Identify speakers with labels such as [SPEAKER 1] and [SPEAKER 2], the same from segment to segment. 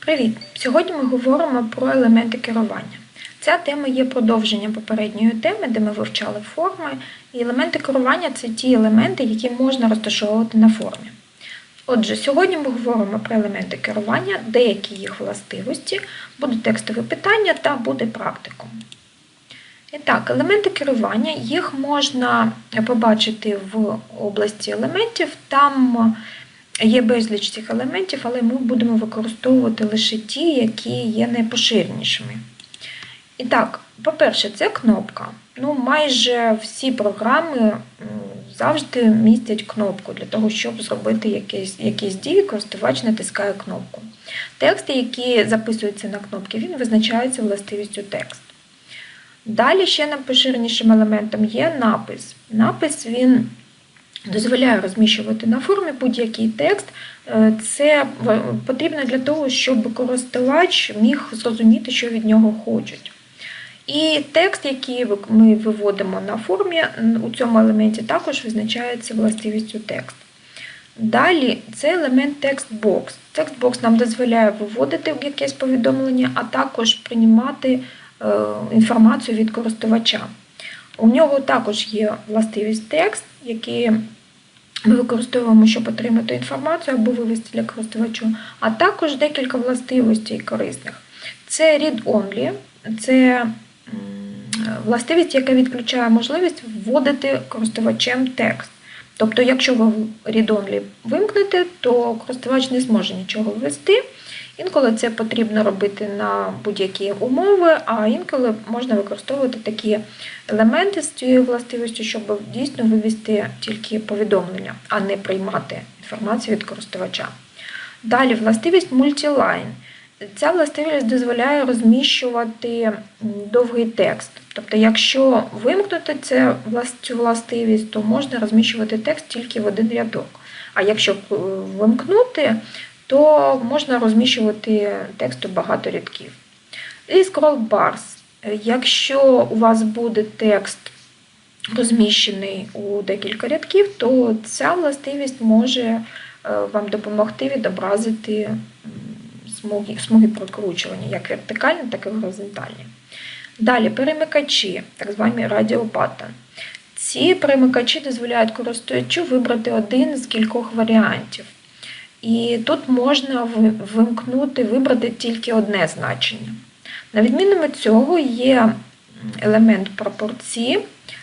[SPEAKER 1] Привіт! Сьогодні ми говоримо про елементи керування. Ця тема є продовженням попередньої теми, де ми вивчали форми. І елементи керування це ті елементи, які можна розташовувати на формі. Отже, сьогодні ми говоримо про елементи керування, деякі їх властивості, будуть текстові питання та буде практикум. І так, елементи керування, їх можна побачити в області елементів. Там є безліч цих елементів, але ми будемо використовувати лише ті, які є найпоширенішими. І так, по-перше, це кнопка. Ну, майже всі програми завжди містять кнопку для того, щоб зробити якісь, якісь дії, користувач натискає кнопку. Тексти, які записуються на кнопки, він визначається властивістю текст. Далі ще найпоширенішим елементом є напис. Напис він дозволяє розміщувати на формі будь-який текст. Е, Це потрібно для того, щоб користувач міг зрозуміти, що від нього хочуть. І текст, який ми виводимо на формі, у цьому елементі також визначається властивістю текст. Далі це елемент текстбокс. Текстбокс нам дозволяє виводити якесь повідомлення, а також приймати е, інформацію від користувача. У нього також є властивість текст, який ми використовуємо, щоб отримати інформацію або вивести для користувача, а також декілька властивостей корисних. Це read-only, це властивість, яка відключає можливість вводити користувачем текст. Тобто, якщо ви read-only вимкнете, то користувач не зможе нічого ввести. Інколи це потрібно робити на будь-які умови, а інколи можна використовувати такі елементи з цією властивістю, щоб дійсно вивести тільки повідомлення, а не приймати інформацію від користувача. Далі властивість мультилайн. Ця властивість дозволяє розміщувати довгий текст. Тобто, якщо вимкнути цю властивість, то можна розміщувати текст тільки в один рядок. А якщо е, вимкнути, то можна розміщувати тексту багато рядків. І scroll bars. Якщо у вас буде текст розміщений у декілька рядків, то ця властивість може е, вам допомогти відобразити смуги, смуги прокручування, як вертикальні, так і горизонтальні. Далі перемикачі, так звані радіопаттон. Ці перемикачі дозволяють користувачу вибрати один з кількох варіантів. І тут можна вимкнути, вибрати тільки одне значення. На відміну від цього є елемент пропорції,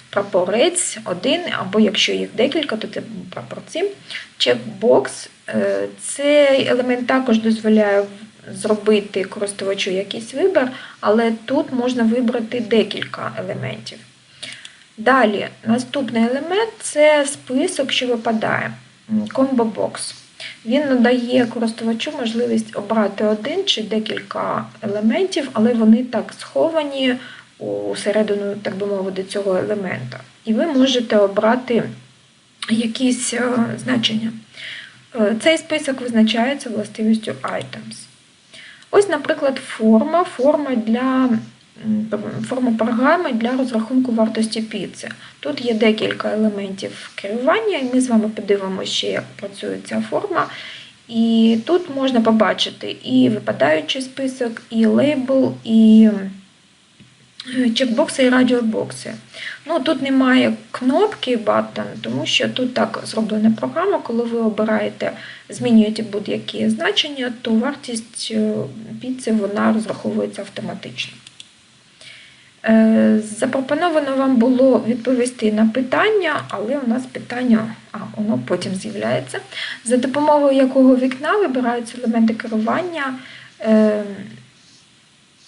[SPEAKER 1] прапорець один, або якщо їх декілька, то це прапорці. Чекбокс е, цей елемент також дозволяє зробити користувачу якийсь вибір, але тут можна вибрати декілька елементів. Далі, наступний елемент це список, що випадає. Комбо-бокс. Він надає користувачу можливість обрати один чи декілька елементів, але вони так сховані у середину, так би мовити, цього елемента. І ви можете обрати якісь е, значення. Е, Цей список визначається властивістю items. Ось, наприклад, форма, форма для м, форма програми для розрахунку вартості піци. Тут є декілька елементів керування, і ми з вами подивимося ще, як працює ця форма. І тут можна побачити і випадаючий список, і лейбл, і е, чекбокси, і радіобокси. Ну, тут немає кнопки button, тому що тут так зроблена програма, коли ви обираєте, змінюєте будь-які значення, то вартість е, піци вона розраховується автоматично. Е, Запропоновано вам було відповісти на питання, але у нас питання, а воно потім з'являється. За допомогою якого вікна вибираються елементи керування, е,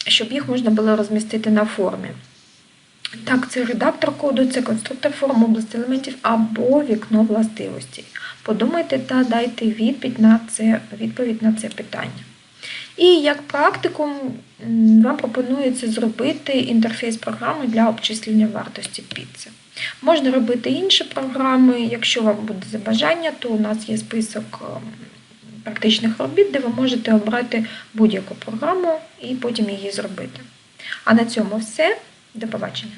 [SPEAKER 1] щоб їх можна було розмістити на формі. Так, це редактор коду, це конструктор форм, область елементів або вікно властивостей. Подумайте та дайте відповідь на це, відповідь на це питання. І як практикум вам пропонується зробити інтерфейс програми для обчислення вартості піци. Можна робити інші програми, якщо вам буде за бажання, то у нас є список ем, практичних робіт, де ви можете обрати будь-яку програму і потім її зробити. А на цьому все. До побачення.